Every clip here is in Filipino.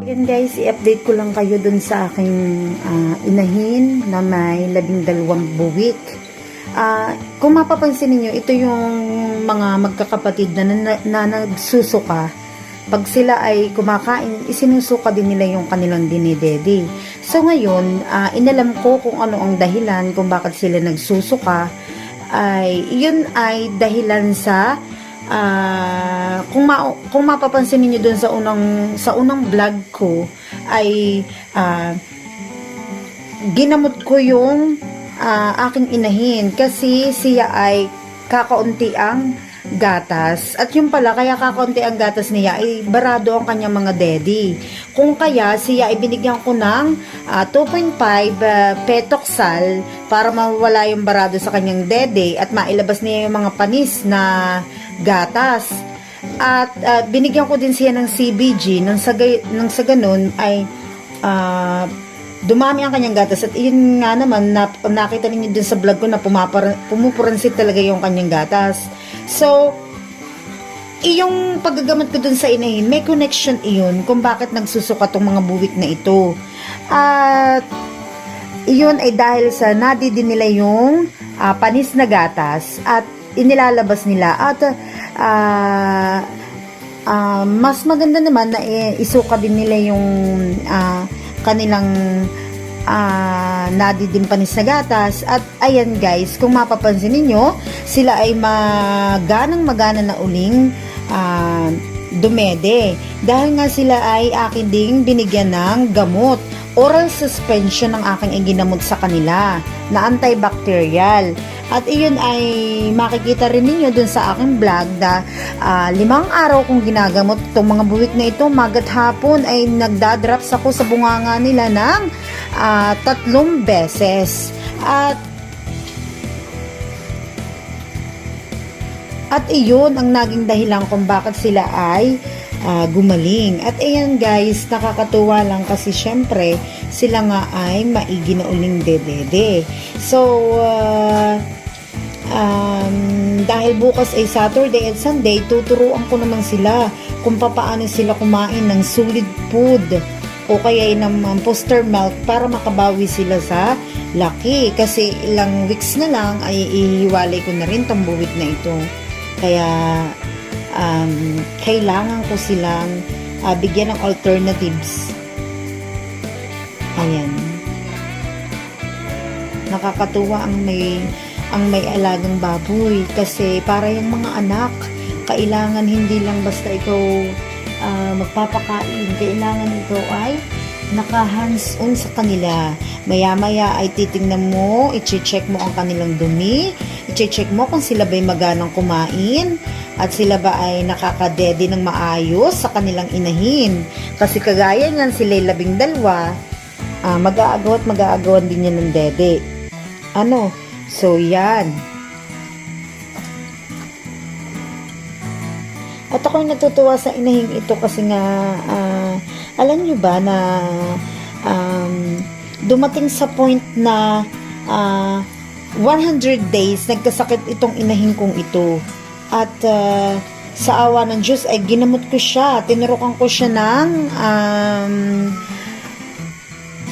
Again guys, i-update ko lang kayo dun sa aking ah, inahin na may labing dalawang buwik. Ah, kung mapapansin niyo ito yung mga magkakapatid na, na, na nagsusuka. Pag sila ay kumakain, isinusuka din nila yung kanilang dinidede. So ngayon, ah, inalam ko kung ano ang dahilan kung bakit sila nagsusuka. Ay, yun ay dahilan sa Ah, kung ma kung mapapansin niyo doon sa unang sa unang vlog ko ay ah, ginamot ko yung ah, aking inahin kasi siya ay kakaunti ang gatas. At yung pala, kaya kakaunti ang gatas niya ay barado ang kanyang mga daddy. Kung kaya, siya ay binigyan ko ng ah, 2.5 ah, petoxal para mawala yung barado sa kanyang dede at mailabas niya yung mga panis na gatas. At ah, binigyan ko din siya ng CBG nang sa, nang sa ganun ay ah, dumami ang kanyang gatas at yun nga naman na, nakita ninyo dun sa vlog ko na pumapar, pumupuransit talaga yung kanyang gatas. So, iyong paggagamot ko dun sa inahin, may connection iyon kung bakit nagsusuka tong mga buwik na ito. At iyon ay dahil sa nadidi nila yung ah, panis na gatas at inilalabas nila at ah, ah, mas maganda naman na eh, isuka din nila yung ah, kanilang ah, nadidim panis na gatas at ayan guys kung mapapansin ninyo sila ay maganang magana na uling ah, dumede dahil nga sila ay akin ding binigyan ng gamot oral suspension ang aking iginamot sa kanila na antibacterial. At iyon ay makikita rin ninyo dun sa aking vlog na ah, limang araw kong ginagamot itong mga buwik na ito. Magat hapon ay nagdadrops ako sa bunganga nila ng ah, tatlong beses. At At iyon ang naging dahilan kung bakit sila ay ah, gumaling. At ayan guys, nakakatuwa lang kasi syempre sila nga ay maigi na uling dedede. So, ah, um, dahil bukas ay Saturday at Sunday, tuturuan ko naman sila kung papaano sila kumain ng solid food o kaya ng poster milk para makabawi sila sa laki. Kasi ilang weeks na lang ay ihiwalay ko na rin tong buwik na ito. Kaya um, kailangan ko silang ah, bigyan ng alternatives. Ayan. Nakakatuwa ang may ang may alagang baboy kasi para yung mga anak kailangan hindi lang basta ikaw ah, magpapakain. Kailangan ikaw ay naka hands on sa kanila. Maya maya ay titingnan mo i-check mo ang kanilang dumi i-check mo kung sila ba'y maganang kumain at sila ba ay nakakadede ng maayos sa kanilang inahin. Kasi kagaya niyan sila labing dalawa ah, mag-aagaw at mag-aagawan din yan ng dede ano? So, yan. At ako'y natutuwa sa inahing ito kasi nga, ah, alam nyo ba na um, dumating sa point na ah, 100 days nagkasakit itong inahing kong ito. At ah, sa awa ng Diyos ay ginamot ko siya. Tinurukan ko siya ng um,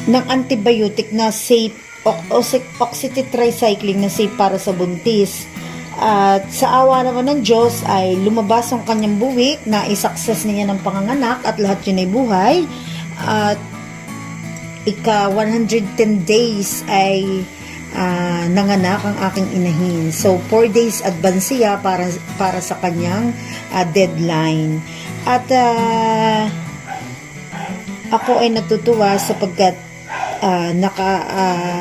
ng antibiotic na safe oxytetracycline na safe para sa buntis. At sa awa naman ng Diyos ay lumabas ang kanyang buwik na i-success niya ng panganganak at lahat yun ay buhay. At ika 110 days ay ah, nanganak ang aking inahin. So 4 days advance siya para para sa kanyang ah, deadline. At ah, ako ay natutuwa sapagkat ah, naka ah,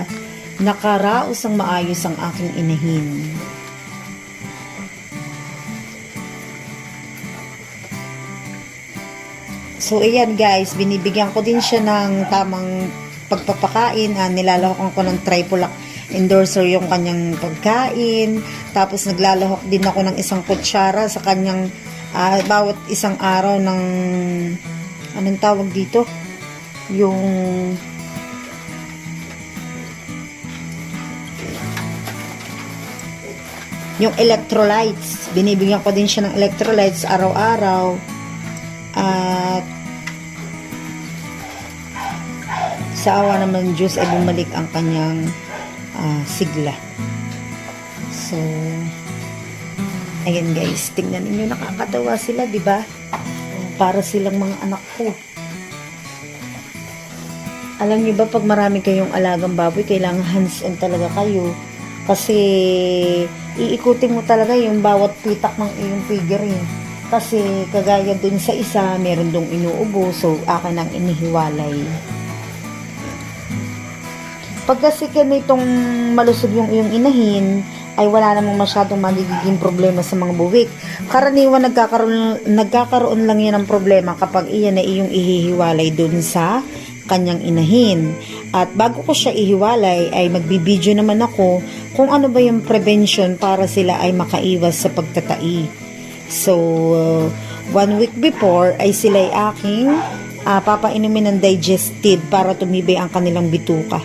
nakaraos ang maayos ang aking inahin. So, ayan guys, binibigyan ko din siya ng tamang pagpapakain. Ah, nilalahok ko ng tripolac endorser yung kanyang pagkain. Tapos, naglalahok din ako ng isang kutsara sa kanyang ah, bawat isang araw ng anong tawag dito? Yung yung electrolytes. Binibigyan ko din siya ng electrolytes araw-araw. At sa awa naman ng Diyos ay bumalik ang kanyang ah, sigla. So, ayan guys, tingnan ninyo, nakakatawa sila, di ba? Para silang mga anak ko. Alam niyo ba, pag marami kayong alagang baboy, kailangan hands-on talaga kayo. Kasi, iikutin mo talaga yung bawat pitak ng iyong figurine. Kasi, kagaya dun sa isa, meron dong inuubo, so akin ang inihiwalay. Pag kasi ganitong malusog yung iyong inahin, ay wala namang masyadong magiging problema sa mga buwik. Karaniwan nagkakaroon, nagkakaroon lang yan ng problema kapag iyan na iyong ihihiwalay dun sa kanyang inahin. At bago ko siya ihiwalay ay magbibideo naman ako kung ano ba yung prevention para sila ay makaiwas sa pagtatai. So, uh, one week before ay sila ay aking ah, papainumin ng digestive para tumibay ang kanilang bituka.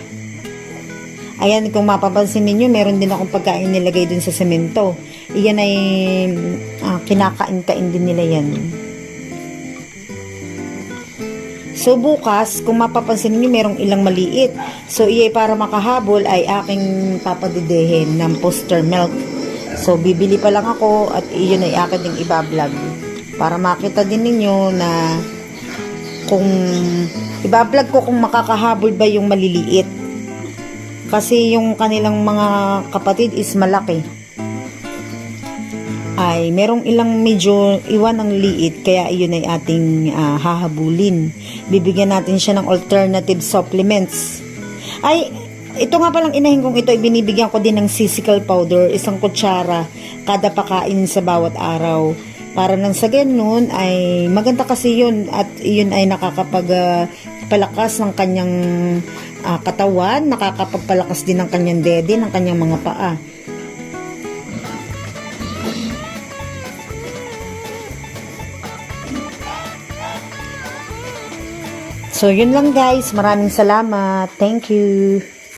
Ayan, kung mapapansin ninyo, meron din akong pagkain nilagay dun sa semento. Iyan ay ah, kinakain-kain din nila yan. So bukas, kung mapapansin niyo merong ilang maliit. So iyan para makahabol ay aking papadedehin ng poster milk. So bibili pa lang ako at iyon ay akin ding ibablog. Para makita din ninyo na kung ibablog ko kung makakahabol ba yung maliliit. Kasi yung kanilang mga kapatid is malaki ay merong ilang medyo iwan ang liit kaya iyon ay ating ah, hahabulin. Bibigyan natin siya ng alternative supplements. Ay, ito nga palang inahin kong ito, ay binibigyan ko din ng sisical powder, isang kutsara, kada pakain sa bawat araw. Para nang sa ganun ay maganda kasi yun at yun ay nakakapag ah, palakas ng kanyang ah, katawan, nakakapagpalakas din ng kanyang dede, ng kanyang mga paa. So, yun lang guys. Maraming salamat. Thank you.